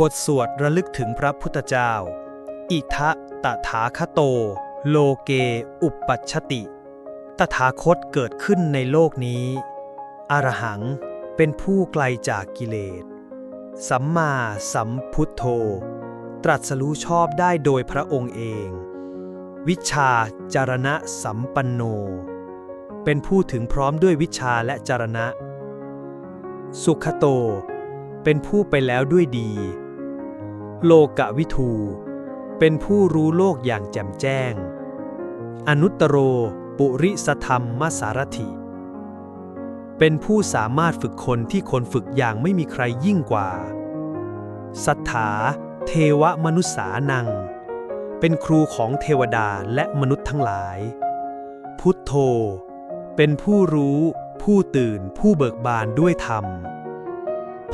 บทสวดระลึกถึงพระพุทธเจ้า อิทะตถาคโต โลเก อุปปัชชติ ตถาคตเกิดขึ้นในโลกนี้ อรหังเป็นผู้ไกลจากกิเลส สัมมาสัมพุทโธ ตรัสรู้ชอบได้โดยพระองค์เอง วิชาจารณะสัมปันโน เป็นผู้ถึงพร้อมด้วยวิชาและจารณะ สุขโต เป็นผู้ไปแล้วด้วยดี โลกะวิทู เป็นผู้รู้โลกอย่างแจ่มแจ้ง อนุตตโร ปุริสธรรมมสารถิ เป็นผู้สามารถฝึกคนที่คนฝึกอย่างไม่มีใครยิ่งกว่า สัทธา เทวมนุษสานัง เป็นครูของเทวดาและมนุษย์ทั้งหลาย พุทโธ เป็นผู้รู้ ผู้ตื่น ผู้เบิกบานด้วยธรรม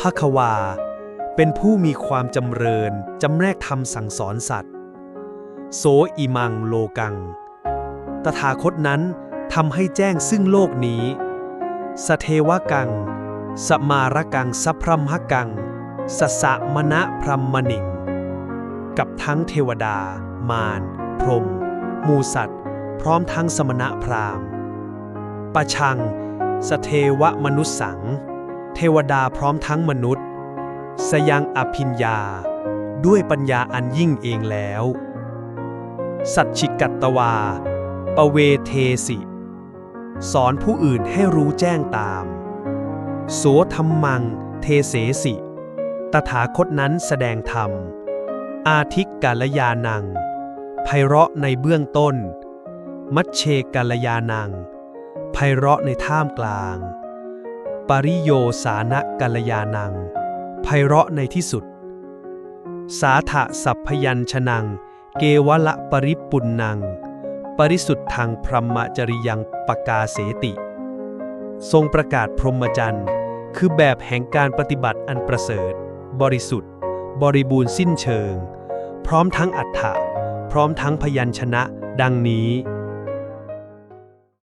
ภควา เป็นผู้มีความจำเริญ จำแนกธรรมสั่งสอนสัตว์ โสอิมังโลกัง ตถาคตนั้นทำให้แจ้งซึ่งโลกนี้ สเทวกัง สมารกังสัพพรมหกัง สสะมณะพรหมนิง กับทั้งเทวดา มารพรหมมูสัตว์ พร้อมทั้งสมณะพราหมณ์ปะชัง สเทวมนุษสัง เทวดาพร้อมทั้งมนุษย์ สยังอภิญญา ด้วยปัญญาอันยิ่งเองแล้ว สัจฉิกัตตวา ปเวเทสิ สอนผู้อื่นให้รู้แจ้งตาม โสธรรมังเทเสสิ ตถาคตนั้นแสดงธรรม อาทิกกาลยานังไพเราะในเบื้องต้น มัชเชกาลยานังไพเราะในท่ามกลาง ปริโยสานะกาลยานัง ไพเราะในที่สุด สาถะสัพพยัญชนัง เกวละปริปุณนัง ปริสุทธังพรหมจริยังปกาเสติ ทรงประกาศพรหมจรรย์ คือแบบแห่งการปฏิบัติอันประเสริฐ บริสุทธิ์ บริบูรณ์สิ้นเชิง พร้อมทั้งอัฏฐะพร้อมทั้งพยัญชนะ ดังนี้